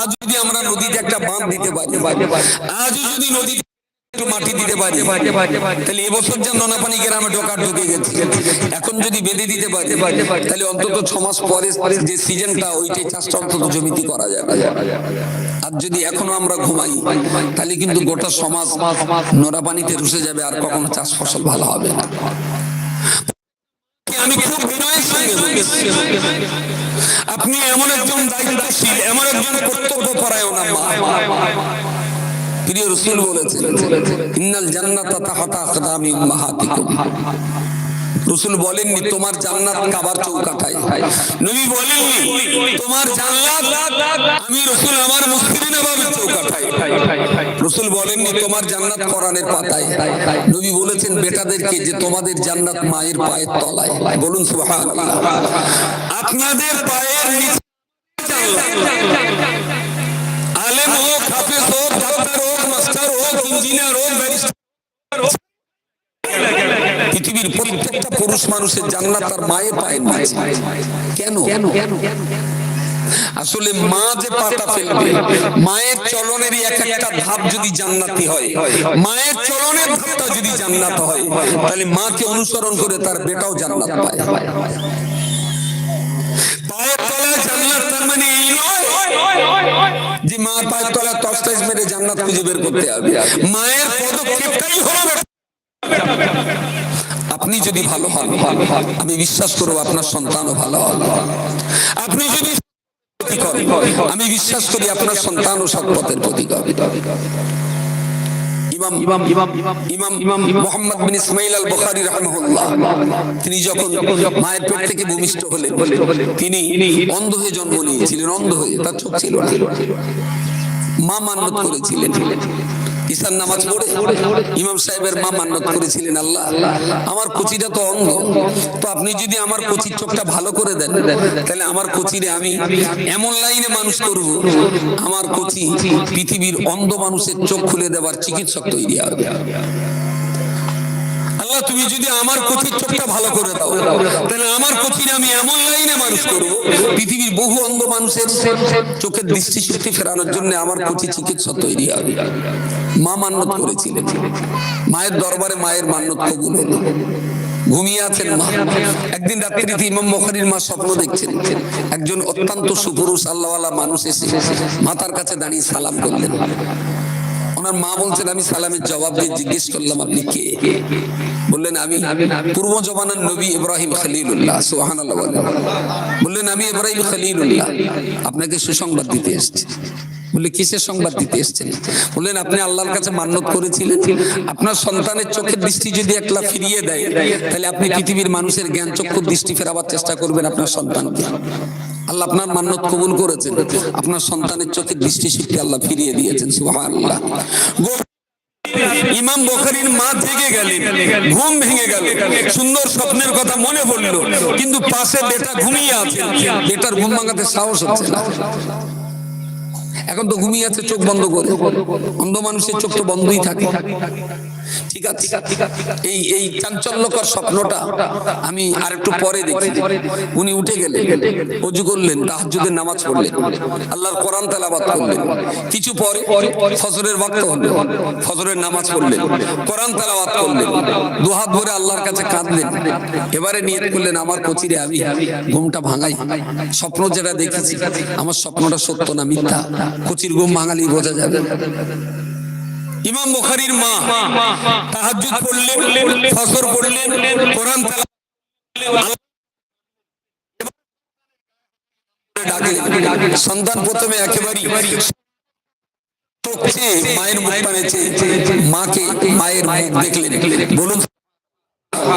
আজ যদি আমরা নদীতে একটা বাঁধ দিতে পারি, আজ যদি নদীতে একটু মাটি দিতে পারি, তাহলে এবছর যে নোনাপানি গ্রামে ঢোকার ঢুকে গেছে এখন যদি বেঁধে দিতে পারি, তাহলে অন্তত ছ মাস পরে যে সিজনটা, ওইটাই চাষটা অন্তত জমিতে করা যাবে আর যদি এখনও আমরা ঘুমাই, তাহলে কিন্তু গোটা সমাজ নোনা পানিতে রুসে যাবে, আর কখনো চাষ ফসল ভালো হবে না আমি খুব। আপনি এমন একজন দায়িত্বশীল, এমন একজন কর্তব্য পরায়ণ প্রিয় রসুল বলেছেন, ইন্নাল জান্নাতা তাহাতা আকদামি উম্মাহাতিকুম। রসুল বলেননি, তোমার জান্নাত কাবার চৌকাঠায়। নবী বলেননি, তোমার জান্নাত আমি রসুল আমার মুসলিম বাবের চৌকাঠায়। রসুল বলেননি, তোমার জান্নাত কোরআনের পাতায়। নবী বলেছেন, বেটাদেরকে যে তোমাদের জান্নাত মায়ের পায়ের তলায়। বলুন, সুবহানাল্লাহ। আপনাদের পায়ের নিচে আলেম হোক, হাফেজ হোক, ডাক্তার হোক, মাস্টার হোক, ইঞ্জিনিয়ার হোক, ব্যারিস্টার পৃথিবীর প্রত্যেকটা পুরুষ মানুষের জান্নাত তার মায়ের পায়ের মাঝে কেন? আসলে মা যে পাতা ফেলবে, মায়ের চলনেরই এক একটা ধাপ যদি জান্নাতি হয়, মায়ের চলনের ধাপটা যদি জান্নাত হয়, তাহলে মাকে অনুসরণ করে তার বেটাও জান্নাত পায়। পায়ের তলায় জান্নাত তার মানে এই যে মা পায়ের তলায় তস্তাইজ মেরে জান্নাত খুঁজে বের করতে হবে। মায়ের পদক্ষেপটাই হলো আপনি যদি ভালো হন আমি বিশ্বাস করব আপনার সন্তানও ভালো হবে। আপনি যদি আমি বিশ্বাস করি আপনার সন্তানও সৎপথের প্রতীক হবে। ইমাম ইমাম ইমাম ইমাম ইমাম মোহাম্মদ বিন ইসমাইল আল বুখারী রাহিমাহুল্লাহ তিনি যখন মায়ের পেট থেকে ভূমিষ্ঠ হলেন তিনি অন্ধ হয়ে জন্ম নিয়েছিলেন অন্ধ হয়ে তার চোখ ছিল না। মা মান্নত করেছিলেন। ঈশান নামাজ পড়ে ইমাম সাহেবের মা মান্নত করেছিলেন আল্লাহ। আমার কচিটা তো অন্ধ। তো আপনি যদি আমার কচির চোখটা ভালো করে দেন তাহলে আমার কচিরে আমি এমন লাইনে মানুষ করব আমার কচি পৃথিবীর অন্ধ মানুষের চোখ খুলে দেওয়ার চিকিৎসক তৈরি হবে। আল্লাহ তুমি যদি আমার কচির চোখটা ভালো করে দাও তাহলে আমার কচির আমি এমন লাইনে মানুষ করব পৃথিবীর বহু অন্ধ মানুষের চোখের দৃষ্টিশক্তি ফেরানোর জন্য আমার কচি চিকিৎসা তৈরি হবে। মা মান্নত করেছিলেন। মায়ের দরবারে মায়ের মান্নত কবুল হলো। আমি সালামের জবাব দিয়ে জিজ্ঞেস করলাম, আপনি কে? বললেন, আমি পূর্ব জমানার নবী ইব্রাহিম খলিলুল্লাহ বললেন বললেন, আমি ইব্রাহিম খলিলুল্লাহ, আপনাকে সুসংবাদ দিতে এসেছি। বলে, কিসের সংবাদ দিতে এসেছেন? বললেন, আপনি আল্লাহর কাছে মান্যত করেছিলেন। আপনার সন্তানের চোখের দৃষ্টি যদি একলা ফিরিয়ে দেয়, তাহলে আপনি পৃথিবীর মানুষের জ্ঞান চক্ষুর দৃষ্টি ফেরাবার চেষ্টা করবেন আপনার সন্তানকে। আল্লাহ আপনার মান্যত কবুল করেছেন। আপনার সন্তানের চোখের দৃষ্টি শক্তি আল্লাহ ফিরিয়ে দিয়েছেন, সুবহানাল্লাহ। গো- ইমাম বখারির মা জেগে গেলেন, ঘুম ভেঙে গেল। সুন্দর স্বপ্নের কথা মনে পড়ল, কিন্তু পাশে বেটা ঘুমিয়ে আছে। বেটার ঘুম ভাঙাতে সাহস হচ্ছে না। এখন তো ঘুমিয়ে আছে চোখ বন্ধ করে। অন্ধ মানুষের চোখ তো বন্ধই থাকে। ঠিক আছে এই এই চাঞ্চল্যকর স্বপ্নটা আমি আর একটু পরে দেখি। উনি উঠে গেলেন, অজু করলেন তাহাজ্জুদের নামাজ পড়লেন। আল্লাহর কোরআন করলেন। কিছু পরে ফজরের ওয়াক্ত হলো, ফজরের নামাজ পড়লেন, কোরআন করলেন। দুহাত আল্লাহর কাছে কাঁদলেন। এবারে নিয়ত করলেন, আমার কচিরে আমি ঘুমটা ভাঙাই। স্বপ্ন যেটা দেখেছি, আমার স্বপ্নটা সত্য না মিথ্যা? কচির ঘুম ভাঙালি বোঝা যাবে। ইমাম বুখারীর মা তাহাজ্জুদ পড়লেন ফজর পড়লেন কোরআন। সন্তান প্রথমে একেবারে মায়ের মায়ের মায়ের মুখ মায়ের মায়ের মাকে মায়ের মুখ দেখলেন বলুন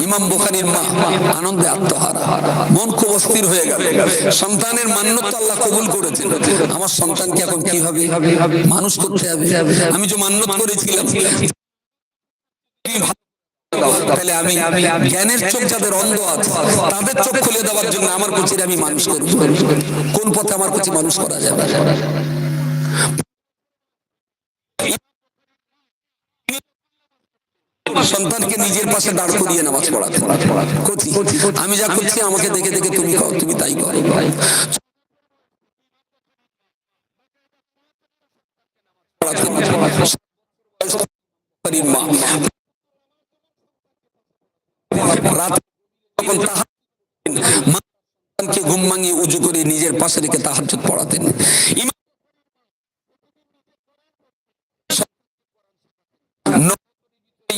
ইমাম মা আনন্দে অস্থির হয়ে সন্তানের কবুল আমার সন্তানকে মানুষ আমি যে মান্যত করেছিলাম তাহলে আমি জ্ঞানের চোখ যাদের অন্ধ আছে, তাদের চোখ খুলে দেওয়ার জন্য আমার কুচির আমি মানুষ করব। কোন পথে আমার কুচি মানুষ করা যাবে? সন্তানকে নিজের পাশে দাঁড় করিয়ে নামাজ পড়াতে আমি যা করছি আমাকে দেখে দেখে তুমি তুমি তাই ঘুম ভাঙিয়ে উজু করে নিজের পাশে রেখে তাহার পড়াতেন।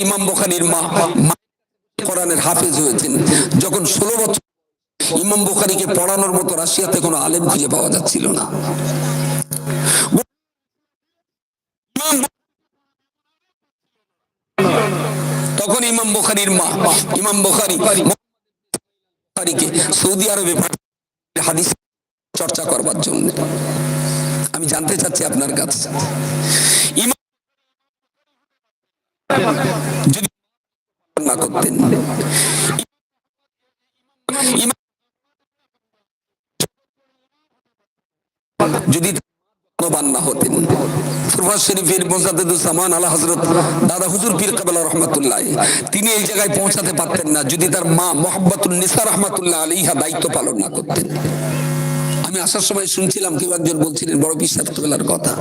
ইমাম বখারির কোরআনের হাফেজ হয়েছেন। যখন ষোলো বছর ইমাম বুখারীকে পড়ানোর মতো রাশিয়াতে কোনো আলেম খুঁজে পাওয়া যাচ্ছিল না। তখন ইমাম মা ইমাম সৌদি আরবে হাদিস চর্চা করবার জন্য। আমি জানতে চাচ্ছি আপনার কাছে। ইমাম যদি না করতেন যদি তিনি এই জায়গায় পৌঁছাতে পারতেন না যদি তার মা মোহাম্মতুল নিসা রহমাতুল্লাহ আলাইহা দায়িত্ব পালন না করতেন। আমি আসার সময় শুনছিলাম কেউ একজন বলছিলেন, বড় বিশ্বাস কথা।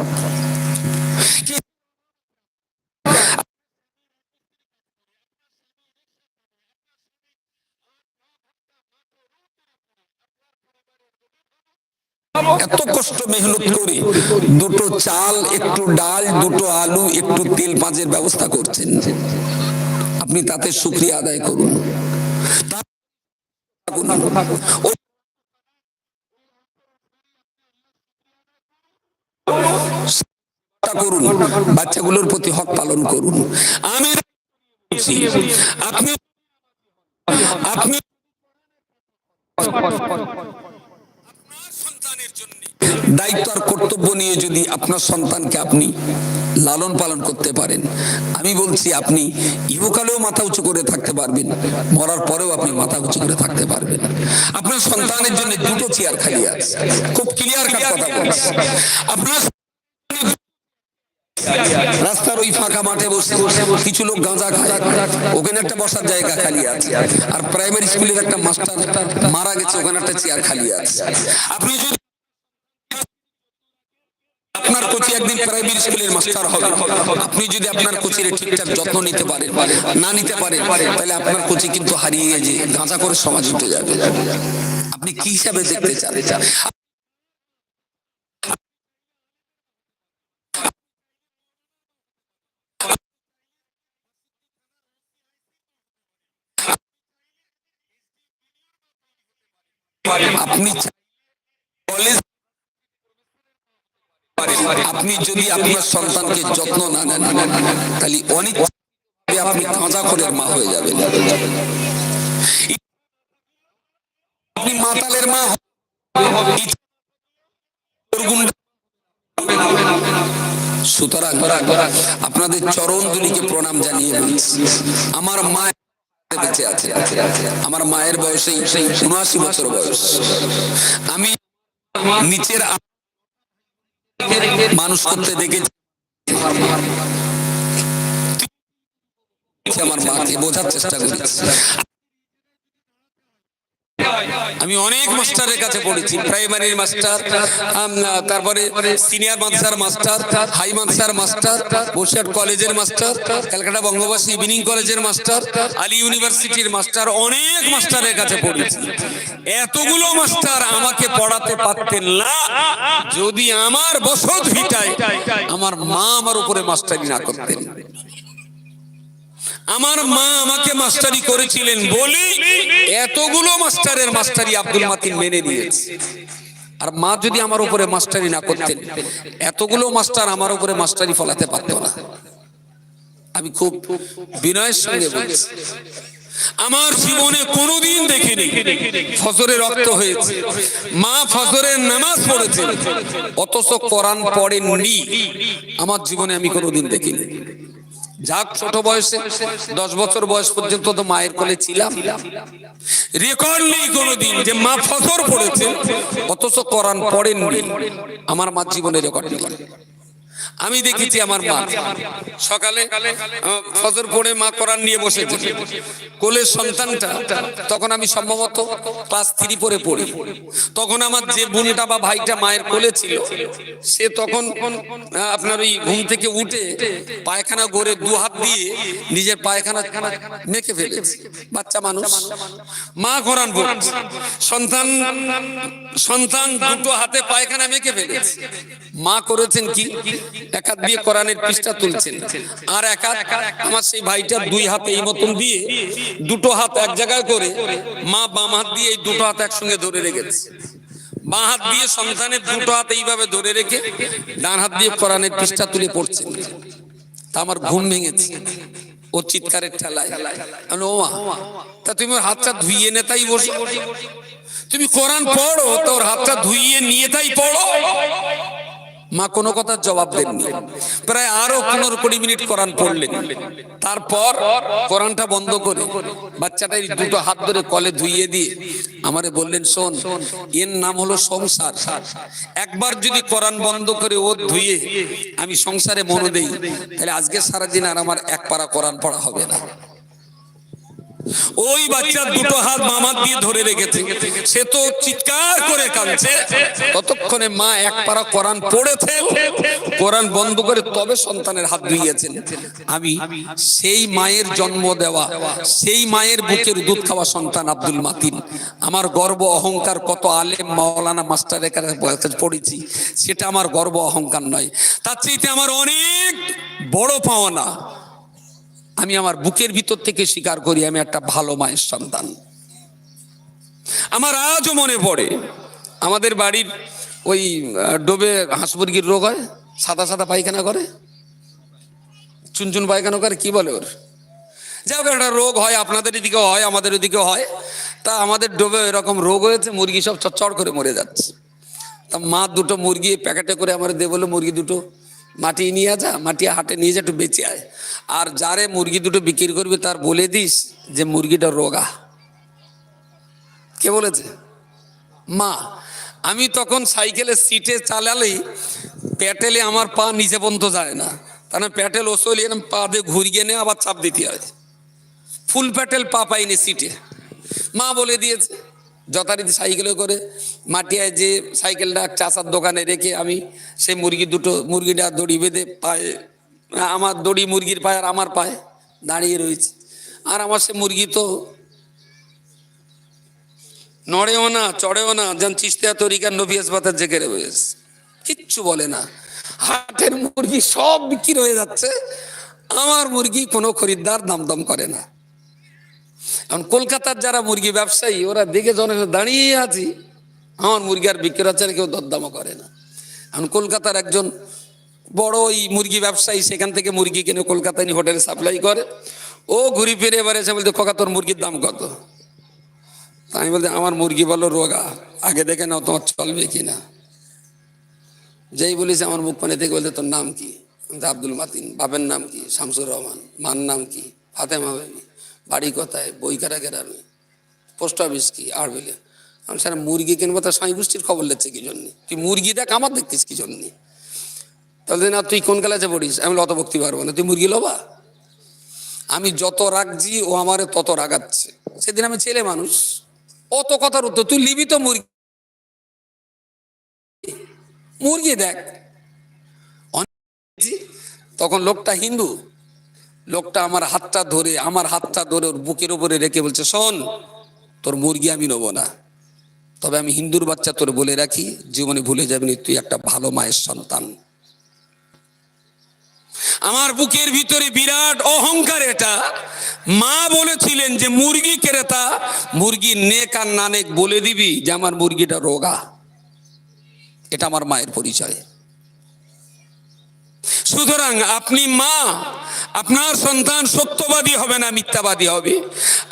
এত কষ্ট মেহনত করে দুটো চাল, একটু ডাল, দুটো আলু, একটু তেল পাঁচের ব্যবস্থা করছেন। আপনি তাতে শুক্রিয়া আদায় করুন। করুন, বাচ্চাগুলোর প্রতি হক পালন করুন। আমি আপনি আপনি দায়িত্ব আর কর্তব্য নিয়ে যদি আপনার সন্তানকে আপনি লালন পালন করতে পারেন, আমি বলছি আপনি ইহকালেও মাথা উঁচু করে থাকতে পারবেন, মরার পরেও আপনি মাথা উঁচু করে থাকতে পারবেন। আপনার সন্তানের জন্য দুটো চেয়ার খালি আছে, খুব ক্লিয়ার কথা বলছি। আপনার রাস্তার ওই ফাঁকা মাঠে বসে কিছু লোক গাঁজা খায়, ওখানে একটা বসার জায়গা খালি আছে, আর প্রাইমারি স্কুলের একটা মাস্টার মারা গেছে, ওখানে একটা চেয়ার খালি আছে। আপনি যদি আপনার কোচি একদিন প্রাইমারি স্কুলের মাস্টার হবে। আপনি যদি আপনার কোচির ঠিকঠাক যত্ন নিতে পারেন, না নিতে পারেন, তাহলে আপনার কোচি কিন্তু হারিয়ে যে গাঁজা করে সমাজ উঠে যাবে। আপনি কি হিসাবে দেখতে চান? আপনি কলেজ আপনি যদি আপনার সন্তানকে যত্ন না নেন, তাহলে অনেক আপনি কাঁচা খড়ের মা হয়ে যাবেন। আপনি মাতালের মা আপনাদের চরণ দুলিকে প্রণাম জানিয়ে আমার মা বেঁচে আছে। আমার মায়ের বয়সে উনআশি বছর বয়স। আমি নিচের মানুষ করতে দেখেছি। আমার মাকে বোঝার চেষ্টা করেছি। আমি অনেক মাস্টারের কাছে পড়েছি, প্রাইমারির মাস্টার তারপরে সিনিয়র মাদ্রাসার মাস্টার, হাই মাদ্রাসার মাস্টার, বসিরহাট কলেজের মাস্টার, ক্যালকাটা বঙ্গবাসী ইভিনিং কলেজের মাস্টার, আলী ইউনিভার্সিটির মাস্টার, অনেক মাস্টারের কাছে পড়েছি। এতগুলো মাস্টার আমাকে পড়াতে পারতেন না। যদি আমার বসত ভিটায়, আমার মা আমার উপরে মাস্টারি না করতেন। আমার মা আমাকে মাস্টারি করেছিলেন বলে এতগুলো মাস্টারের মাস্টারি আব্দুল মাতিন মেনে নিয়েছে। আর মা যদি আমার উপরে মাস্টারি না করতেন, এতগুলো মাস্টার আমার উপরে মাস্টারি ফলাতে পারত না। আমি খুব বিনয়ের সঙ্গে বলছি। আমার জীবনে কোনোদিন দেখিনি, ফজরে রক্ত হয়েছে। মা ফজরের নামাজ পড়েছে অথচ কোরআন পড়েননি। আমার জীবনে আমি কোনোদিন দেখিনি। যাক, ছোট বয়সে, দশ বছর বয়স পর্যন্ত তো মায়ের কোলে ছিলাম। রেকর্ড নেই কোনোদিন যে মা ফজর পড়েছে, অথচ কোরআন পড়েননি। আমার মা জীবনে রেকর্ড নেই। আমি দেখেছি আমার মা। সকালে ফজর পড়ে মা কোরআন নিয়ে বসে কোলের সন্তানটা, তখন আমি সম্ভবত ক্লাস থ্রি পরে পড়ি। তখন আমার যে বোনটা বা ভাইটা মায়ের কোলে ছিল, সে তখন আপনার ওই ঘুম থেকে উঠে পায়খানা গড়ে দু হাত দিয়ে নিজের পায়খানা মেখে ফেলেছে। বাচ্চা মানুষ। মা কোরআন পড়ছে। সন্তান সন্তান দুটো হাতে পায়খানা মেখে ফেলেছে। মা করেছেন কি? এক হাত দিয়ে কোরআনের পৃষ্ঠা তুলছেন। আর এক হাত আমার সেই ভাইটার দুই হাতে এই মতন দিয়ে দুটো হাত এক জায়গায় করে মা বাম হাত দিয়ে এই দুটো হাত একসঙ্গে ধরে রেখেছে। বাঁ হাত দিয়ে সন্তানের দুটো হাত এইভাবে ধরে রেখে ডান হাত দিয়ে কোরআনের পৃষ্ঠা তুলে পড়ছেন। তা আমার ঘুম ভেঙেছে। ও চিৎকারের ঠেলায়। আমি ও তা তুমি ওর হাতটা ধুইয়ে নে, তাই বসো। তুমি কোরআন পড়ো তোর হাতটা ধুইয়ে নিয়ে, তাই পড়ো। মা কোনো কথার জবাব দেননি। প্রায় আরও পনেরো কুড়ি মিনিট কোরআন পড়লেন। তারপর কোরআনটা বন্ধ করে বাচ্চাটা দুটো হাত ধরে কলে ধুইয়ে দিয়ে আমারে বললেন, শোন, এর নাম হলো সংসার। একবার যদি কোরআন বন্ধ করে ও ধুইয়ে আমি সংসারে মনে দেই, তাহলে আজকে সারাদিন আর আমার এক পারা কোরআন পড়া হবে না। ওই বাচ্চার দুটো হাত মামার দিয়ে ধরে রেখেছে। সে তো চিৎকার করে কাঁদছে। ততক্ষণে মা এক পারা কোরআন পড়েছে। কোরআন বন্ধ করে তবে সন্তানের হাত ধুইয়েছেন। আমি সেই মায়ের জন্ম দেওয়া, সেই মায়ের বুকের দুধ খাওয়া সন্তান আব্দুল মাতিন। আমার গর্ব অহংকার কত আলেম মাওলানা মাস্টারের কাছে পড়েছি। সেটা আমার গর্ব অহংকার নয়। তার চাইতে আমার অনেক বড় পাওনা। আমি আমার বুকের ভিতর থেকে স্বীকার করি, আমি একটা ভালো মায়ের সন্তান। আমার আজও মনে পড়ে, আমাদের বাড়ির ওই ডোবে হাঁস মুরগির রোগ হয়, সাদা সাদা পায়খানা করে, চুনচুন পায়খানা করে, কি বলে ওর? যাই হোক, একটা রোগ হয়, আপনাদের এদিকেও হয়, আমাদের ওদিকেও হয়। তা আমাদের ডোবে এরকম রোগ হয়েছে, মুরগি সব চচ্চড় করে মরে যাচ্ছে। তা মা দুটো মুরগি প্যাকেটে করে আমার দে বলে, মুরগি দুটো মাটি নিয়ে যা, মাটি হাটে নিয়ে যা, একটু বেঁচে আয়। আর যারে মুরগি দুটো বিক্রি করবি, তার বলে দিস যে মুরগিটা রোগা। কে বলেছে? মা, আমি তখন সাইকেলের সিটে চালালেই প্যাটেলে আমার পা নিচে পর্যন্ত যায় না। তাহলে প্যাটেল ওসলি এরম পা দিয়ে ঘুরিয়ে নিয়ে আবার চাপ দিতে হয়। ফুল প্যাটেল পা পাইনি সিটে। মা বলে দিয়েছে যথারীতি সাইকেলে করে। মাটিয়ায় যে সাইকেলটা চাষার দোকানে রেখে আমি সেই মুরগি দুটো, মুরগিটা দড়ি বেঁধে পায়ে, আমার দড়ি মুরগির পায়ে আর আমার পায়ে দাঁড়িয়ে রয়েছে। আর আমার সে মুরগি তো নড়েও না, চড়েও না, যেন চিস্তিয়া তরিকার নবী আসবাতের জেগে রয়েছে কিচ্ছু বলে না। হাটের মুরগি সব বিক্রি হয়ে যাচ্ছে। আমার মুরগি কোনো খরিদ্দার দাম দাম করে না। এখন কলকাতার যারা মুরগি ব্যবসায়ী, ওরা দেখে জনের দাঁড়িয়ে আছি। আমার মুরগি আর বিক্রি হচ্ছে না কেউ দরদামও করে না। এখন কলকাতার একজন বড় ওই মুরগি ব্যবসায়ী, সেখান থেকে মুরগি কিনে কলকাতায় হোটেলে সাপ্লাই করে। ও ঘুরি ফিরে এবার এসে বলতে ককা তোর মুরগির দাম কত? আমি বলতে আমার মুরগি বলো রোগা, আগে দেখে নাও তোমার চলবে কি না যেই বলিস আমার মুখ পানে থেকে বলতে তোর নাম কি? আব্দুল মাতিন, বাপের নাম কি? শামসুর রহমান। মার নাম কি? ফাতেমা বেবি। বাড়ি কোথায়? বইকারা গ্রামে পোস্ট অফিস কি? আর বলে, আমি স্যার মুরগি কিনবো তার স্বামী গোষ্ঠীর খবর লেচ্ছে কি জন্যে? তুই মুরগি দেখ, আমার দেখতিস কি জন্যে? তাহলে না, তুই কোন কালাচে পড়িস? আমি অত বকতে পারব না, তুই মুরগি লবা? আমি যত রাখছি ও আমারে তত রাগাচ্ছে। সেদিন আমি ছেলে মানুষ, অত কথার উত্তর, তুই লিবি তো মুরগি। মুরগি দেখ। তখন লোকটা হিন্দু লোকটা আমার হাতটা ধরে, আমার হাতটা ধরে ওর বুকের উপরে রেখে বলছে, শোন, তোর মুরগি আমি নেব না। তবে আমি হিন্দুর বাচ্চা তোর বলে রাখি, জীবনে ভুলে যাবি তুই একটা ভালো মায়ের সন্তান। আমার বুকের ভিতরে বিরাট অহংকার এটা। মা বলেছিলেন যে, মুরগি ক্রেতা মুরগি নেক আর না নেক বলে দিবি যে, আমার মুরগিটা রোগা। এটা আমার মায়ের পরিচয়। সুতরাং আপনি মা আপনার সন্তান সত্যবাদী হবে না, মিথ্যাবাদী হবে।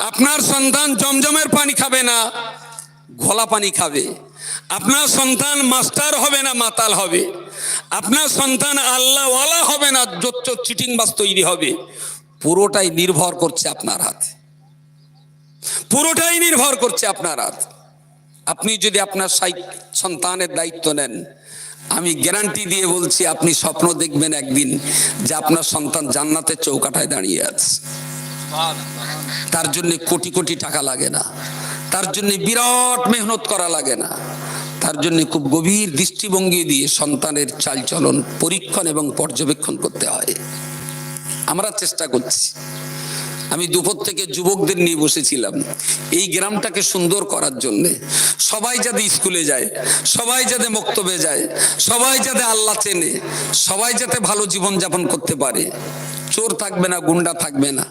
আপনার সন্তান জমজমের পানি খাবে না, ঘোলা পানি খাবে। আপনার সন্তান মাস্টার হবে না, মাতাল হবে। আপনার সন্তান আল্লাহওয়ালা হবে না, জোচ্চ চিটিং বাস তৈরি হবে। পুরোটাই নির্ভর করছে আপনার হাতে। পুরোটাই নির্ভর করছে আপনার হাত। আপনি যদি আপনার সন্তানের দায়িত্ব নেন আমি গ্যারান্টি দিয়ে বলছি, আপনি স্বপ্ন দেখবেন একদিন যে আপনার সন্তান জান্নাতের চৌকাঠায় দাঁড়িয়ে আছে। তার জন্য কোটি কোটি টাকা লাগে না। তার জন্য বিরাট মেহনত করা লাগে না। তার জন্য খুব গভীর দৃষ্টিভঙ্গি দিয়ে সন্তানের চালচলন, পরীক্ষণ এবং পর্যবেক্ষণ করতে হয়। আমরা চেষ্টা করছি। আমি দুপুর থেকে যুবকদের নিয়ে বসেছিলাম। এই গ্রামটাকে সুন্দর করার জন্যে। সবাই যাতে স্কুলে যায়, সবাই যাতে মক্তবে যায়, সবাই যাতে আল্লাহ চেনে, সবাই যাতে ভালো জীবন যাপন করতে পারে। চোর থাকবে না, গুন্ডা থাকবে না,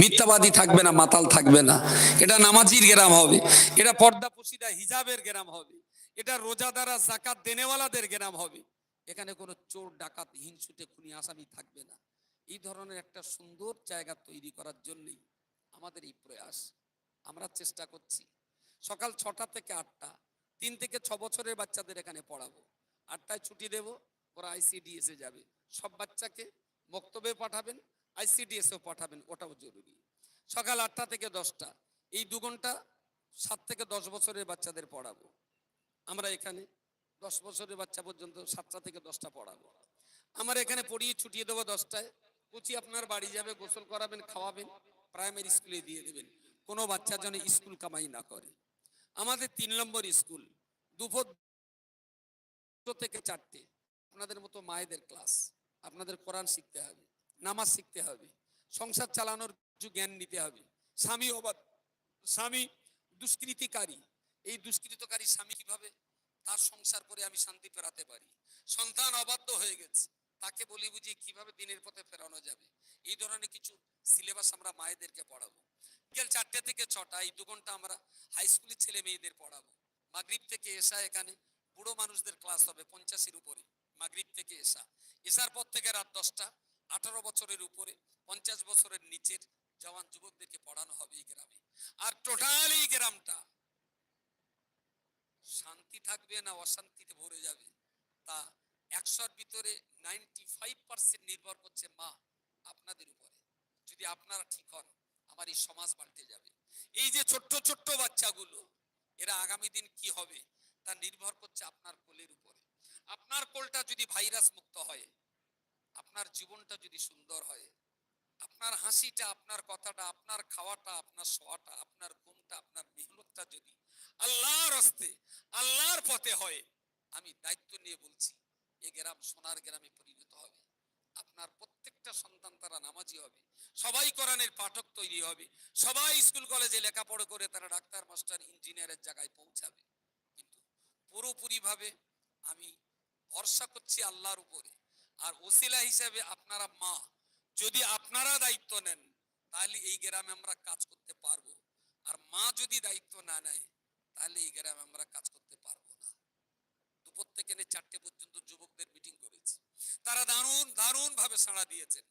মিথ্যাবাদী থাকবে না, মাতাল থাকবে না। এটা নামাজির গ্রাম হবে, এটা পর্দা পুশিদা হিজাবের গ্রাম হবে, এটা রোজাদারা জাকাত দেনেওয়ালাদের গ্রাম হবে। এখানে কোনো চোর, ডাকাত, হিংসুটে, খুনি, আসামি থাকবে না। এই ধরনের একটা সুন্দর জায়গা তৈরি করার জন্যই আমাদের এই প্রয়াস আমরা চেষ্টা করছি। সকাল ছটা থেকে আটটা, তিন থেকে ছ বছরের বাচ্চাদের এখানে পড়াবো। আটটায় ছুটি দেব, ওরা আইসিডিএসে যাবে। সব বাচ্চাকে বক্তব্যে পাঠাবেন আইসিডিএসও পাঠাবেন, ওটাও জরুরি। সকাল আটটা থেকে দশটা, এই দু ঘণ্টা সাত থেকে দশ বছরের বাচ্চাদের পড়াবো। আমরা এখানে দশ বছরের বাচ্চা পর্যন্ত সাতটা থেকে দশটা পড়াবো। আমার এখানে পড়িয়ে ছুটিয়ে দেবো দশটায়। কুচি আপনার বাড়ি যাবে, গোসল করাবেন, খাওয়াবেন প্রাইমারি স্কুলে দিয়ে দেবেন। কোনো বাচ্চা যেন স্কুল কামাই না করে। আমাদের তিন নম্বর স্কুল দুপুর থেকে চারটে। আপনাদের মতো মায়েদের ক্লাস আপনাদের কোরআন শিখতে হবে, নামাজ শিখতে হবে, সংসার চালানোর কিছু জ্ঞান নিতে হবে। স্বামী অবাধ, স্বামী দুষ্কৃতিকারী, এই দুষ্কৃতকারী স্বামী কীভাবে তার সংসার করে আমি শান্তি ফেরাতে পারি? সন্তান অবাধ্য হয়ে গেছে। তাকে বলি বুঝি কীভাবে দিনের পথে ফেরানো যাবে? এই ধরনের কিছু সিলেবাস আমরা মায়েদেরকে পড়াবো। বিকেল চারটে থেকে ছটা, এই দু ঘণ্টা আমরা হাই স্কুলের ছেলে মেয়েদের পড়াবো। মাগরিব থেকে এসা এখানে, বুড়ো মানুষদের ক্লাস হবে পঞ্চাশের উপরে, মাগরিব থেকে এসা। এসার পর থেকে রাত দশটা, আঠারো বছরের উপরে, পঞ্চাশ বছরের নিচের জওয়ান যুবকদেরকে পড়ানো হবে এই গ্রামে। আর টোটাল এই গ্রামটা শান্তি থাকবে না, অশান্তিতে ভরে যাবে, তা একশোর ভিতরে নাইনটি ফাইভ পার্সেন্ট নির্ভর করছে মা আপনাদের উপরে। যদি আপনারা ঠিক হন, আমার এই সমাজ পাল্টে যাবে। এই যে ছোট্ট ছোট্ট বাচ্চাগুলো, এরা আগামী দিন কি হবে, তা নির্ভর করছে আপনার কোলের উপরে। আপনার কোলটা যদি ভাইরাস মুক্ত হয়, আপনার জীবনটা যদি সুন্দর হয়, আপনার হাসিটা, আপনার কথাটা, আপনার খাওয়াটা, আপনার শোয়াটা, আপনার ঘুমটা, আপনার মেহনতটা যদি আল্লাহর হস্তে, আল্লাহর পথে হয়, আমি দায়িত্ব নিয়ে বলছি এ গ্রাম সোনার গ্রামে পরিণত হবে। আপনার প্রত্যেকটা সন্তান তারা নামাজি হবে। সবাই কোরআনের পাঠক তৈরি হবে। সবাই স্কুল, কলেজে লেখাপড়া করে তারা ডাক্তার, মাস্টার, ইঞ্জিনিয়ারের জায়গায় পৌঁছাবে। কিন্তু পুরোপুরিভাবে আমি ভরসা করছি আল্লাহর উপরে। আর ওসিলা হিসেবে আপনারা মা, যদি আপনারা দায়িত্ব নেন, তাহলে এই গ্রামে আমরা কাজ করতে পারব। আর মা যদি দায়িত্ব না নেয়, তাহলে এই গ্রামে আমরা কাজ করতে থেকে নিয়ে চারটে পর্যন্ত যুবকদের মিটিং করেছি। তারা দারুণ দারুণ ভাবে সাড়া দিয়েছেন।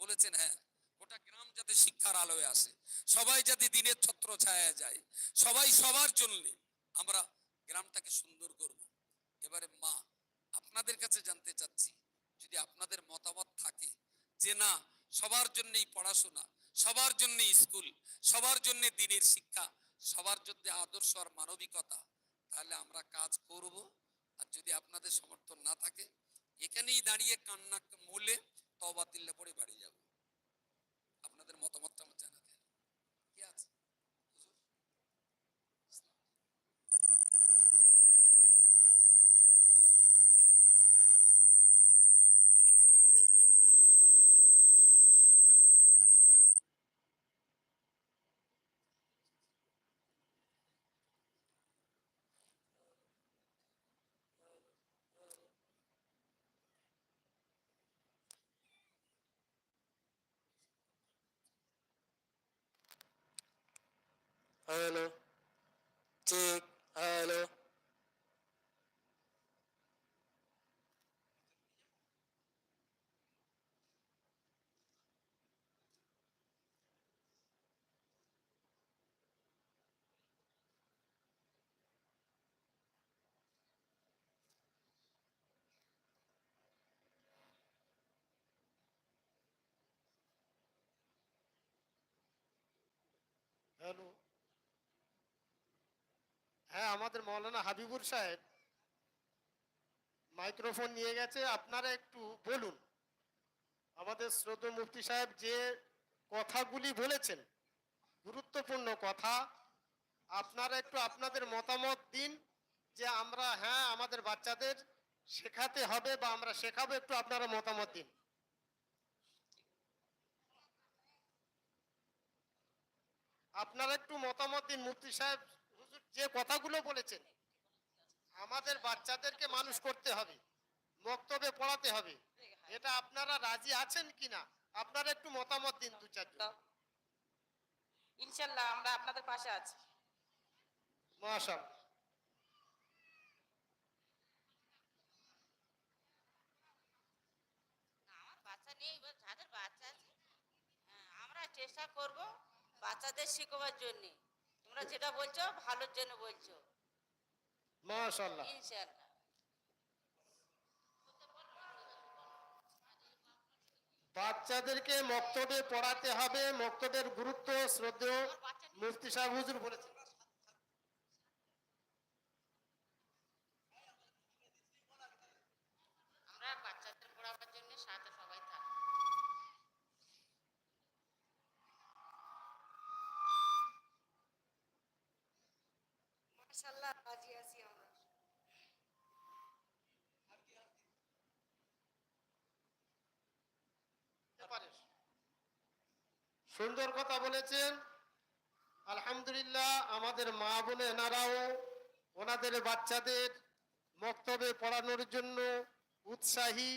বলেছেন হ্যাঁ গোটা গ্রাম যাতে শিক্ষার আলোয় আসে, সবাই যাতে দিনের ছত্র ছায়া যায়, সবাই সবার জন্য আমরা গ্রামটাকে সুন্দর করব। এবারে মা, আপনাদের কাছে জানতে চাচ্ছি, যদি আপনাদের মতামত থাকে যে না, সবার জন্যই পড়াশোনা, সবার জন্য স্কুল, সবার জন্য দিনের শিক্ষা, সবার জন্য আদর্শ আর মানবিকতা, তাহলে আমরা কাজ করব। আর যদি আপনাদের সমর্থন না থাকে এখানেই দাঁড়িয়ে কান্না মূলে তবা পরে বাড়ি যাব। hello, tick, hello. Hello. হ্যাঁ আমাদের মৌলানা হাবিবুর সাহেব মাইক্রোফোন নিয়ে গেছে, আপনারা একটু বলুন। আমাদের শ্রদ্ধ মুফতি সাহেব যে কথাগুলি বলেছেন, গুরুত্বপূর্ণ কথা, আপনারা একটু আপনাদের মতামত দিন যে আমরা হ্যাঁ আমাদের বাচ্চাদের শেখাতে হবে বা আমরা শেখাবো, একটু আপনারা মতামত দিন। আপনারা একটু মতামত দিন মুফতি সাহেব। যে কথাগুলো বলেছেন আমাদের বাচ্চাদেরকে মানুষ করতে হবে বক্তব্যে পড়াতে হবে। এটা আপনারা রাজি আছেন কিনা? আপনারা একটু মতামত দিন দু চারজন। ইনশাল্লাহ আমরা আপনাদের পাশে আছি। মহাশাল আমার বাচ্চা নেই এবার যাদের বাচ্চা আছে হ্যাঁ, আমরা চেষ্টা করব বাচ্চাদের শেখাবার জন্য। তোমরা যেটা বলছো ভালোর জন্য বলছো। মাশাআল্লাহ। ইনশাআল্লাহ। বাচ্চাদেরকে মক্তবে পড়াতে হবে মক্তবের গুরুত্ব শ্রদ্ধেয় মুফতি সাহেব হুজুর বলেছেন আমরা বাচ্চাদের পড়াবার জন্য সাথে সবাই থাকি মাশাল্লাহ রাজি আছি আমরা পারিস। সুন্দর কথা বলেছেন। আলহামদুলিল্লাহ, আমাদের মা বোনে এনারাও ওনাদের বাচ্চাদের মক্তবে পড়ানোর জন্য উৎসাহী।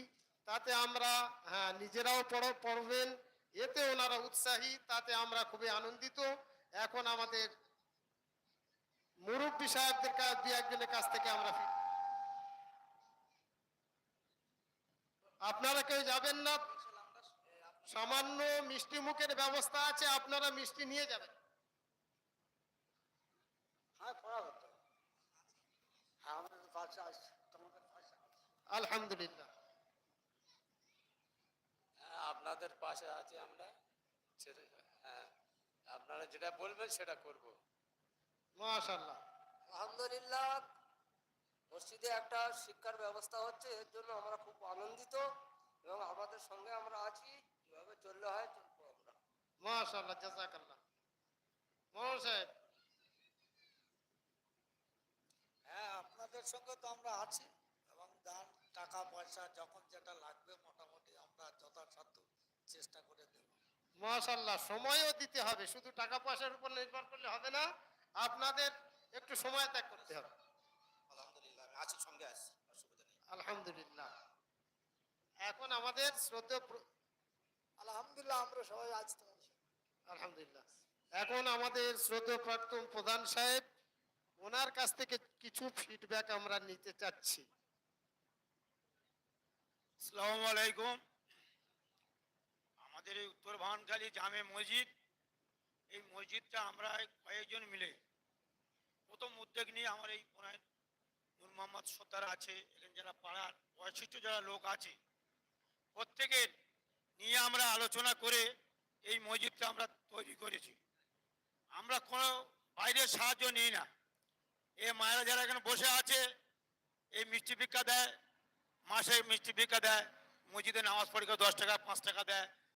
তাতে আমরা হ্যাঁ নিজেরাও পড়, পড়বেন। এতে ওনারা উৎসাহী, তাতে আমরা খুবই আনন্দিত। এখন আমাদের মুরব্বী সাহেবদের কাছ দু একজনের কাছ থেকে আমরা আপনারা কেউ যাবেন না? সামান্য মিষ্টি মুখের ব্যবস্থা আছে আপনারা মিষ্টি নিয়ে যাবেন। হ্যাঁ হ্যাঁ। আলহামদুলিল্লাহ। হ্যাঁ, আপনাদের পাশে আছি আমরা। হ্যাঁ আপনারা যেটা বলবেন সেটা করব। মাশাল্লাহ আলহামদুলিল্লাহ মসজিদে একটা শিক্ষার ব্যবস্থা হচ্ছে এর জন্য আমরা খুব আনন্দিত এবং আমাদের সঙ্গে আমরা আছি। চললে হয় চলবো আমরা মাশাল্লাহ জাজাকাল্লাহ মনোজ সাহেব। হ্যাঁ আপনাদের সঙ্গে তো আমরা আছি এবং দান টাকা পয়সা যখন যেটা লাগবে মোটামুটি আমরা যথাসাধ্য চেষ্টা করে দেব। মাশাল্লাহ সময়ও দিতে হবে। শুধু টাকা পয়সার উপর নির্ভর করলে হবে না আপনাদের একটু সময় ত্যাগ করতে হবে। আলহামদুলিল্লাহ আছি সঙ্গে আছি। অসুবিধা নেই। আলহামদুলিল্লাহ। এখন আমাদের শ্রদ্ধেয় প্র- আলহামদুলিল্লাহ আমরা সবাই আছি তো আলহামদুলিল্লাহ। এখন আমাদের শ্রদ্ধেয় প্রাক্তন প্রধান সাহেব ওনার কাছ থেকে কিছু ফিডব্যাক আমরা নিতে চাচ্ছি। আসসালামু আলাইকুম। আমাদের এই উত্তর ভানখালী জামে মসজিদ এই মসজিদটা আমরা কয়েকজন মিলে প্রথম উদ্যোগ নিয়ে আমার এই কোনায় নূর মোহাম্মদ সত্তার আছে এখানে যারা পাড়ার বয়সিষ্ঠ যারা লোক আছে প্রত্যেকের নিয়ে আমরা আলোচনা করে এই মসজিদটা আমরা তৈরি করেছি। আমরা কোনো বাইরের সাহায্য নিই না। এ মায়েরা যারা এখানে বসে আছে, এই মিষ্টি ভিক্ষা দেয়, মাসে মিষ্টি ভিক্ষা দেয়, মসজিদে নামাজ পড়ে দশ টাকা, পাঁচ টাকা দেয়